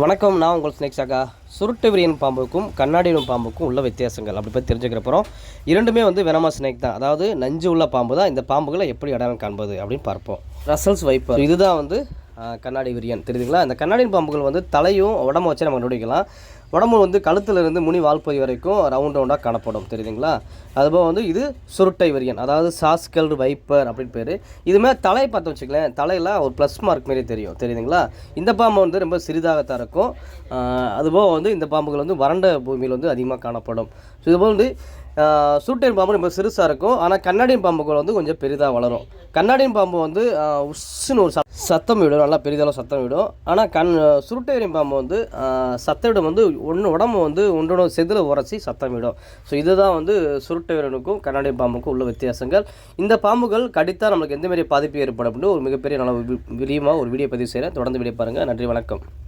வணக்கம் நான் உங்கள் ஸ்னேக் சாகா சுருட்டு விரியன் பாம்புக்கும் கண்ணாடியும் பாம்புக்கும் உள்ள வித்தியாசங்கள். அப்படி பற்றி தெரிஞ்சுக்கிறப்பறம் இரண்டுமே வந்து வெனமா ஸ்னேக் தான். அதாவது நஞ்சு உள்ள பாம்பு தான். இந்த பாம்புகளை எப்படி அடையாளம் காண்பது அப்படின்னு பார்ப்போம். ரசல்ஸ் வைப்பர் இதுதான் வந்து கண்ணாடி விரியன். தெரியுதுங்களா? இந்த கண்ணாடியின் பாம்புகள் வந்து தலையும் உடம்பு வச்சு நம்ம கண்டுபிடிக்கலாம். உடம்பு வந்து கழுத்துலேருந்து முனி வால்பதி வரைக்கும் ரவுண்ட் ரவுண்டாக காணப்படும். தெரியுதுங்களா? அதுபோக வந்து இது சுருட்டை விரியன் அதாவது சாஸ்கல் வைப்பர் அப்படின்னு பேர். இதுமாதிரி தலை பார்த்து வச்சுக்கலேன் தலையில் ஒரு ப்ளஸ் மார்க் மாரி தெரியும். தெரியுதுங்களா? இந்த பாம்பு வந்து ரொம்ப சிறிதாகத்தான் இருக்கும். அதுபோக வந்து இந்த பாம்புகள் வந்து வறண்ட பூமியில் வந்து அதிகமாக காணப்படும். ஸோ இதுபோல் வந்து சுருட்டையின் பாம்பு ரொம்ப சிறுசாக இருக்கும். ஆனால் கண்ணாடியின் பாம்புகள் வந்து கொஞ்சம் பெரிதாக வளரும். கண்ணாடியின் பாம்பு வந்து உஸ்ஸுன்னு ஒரு சத்தம் விடும் நல்லா பெரிதளவு சத்தம் விடும். ஆனால் கண் சுருட்டையின் பாம்பு வந்து ஆஹ் சத்தம் வந்து ஒன்று உடம்பு வந்து ஒன்றோட செதில் உரைச்சி சத்தம் விடும். ஸோ இதுதான் வந்து சுருட்டை வீரனுக்கும் கண்ணாடி பாம்புக்கும் உள்ள வித்தியாசங்கள். இந்த பாம்புகள் கடித்தால் நம்மளுக்கு எந்தமாரி பாதிப்பு ஏற்படும் அப்படின்னு ஒரு மிகப்பெரிய நல்ல விரிவாக ஒரு வீடியோ பதிவு செய்கிறேன் தொடர்ந்து வீடியோ பாருங்கள் நன்றி வணக்கம்.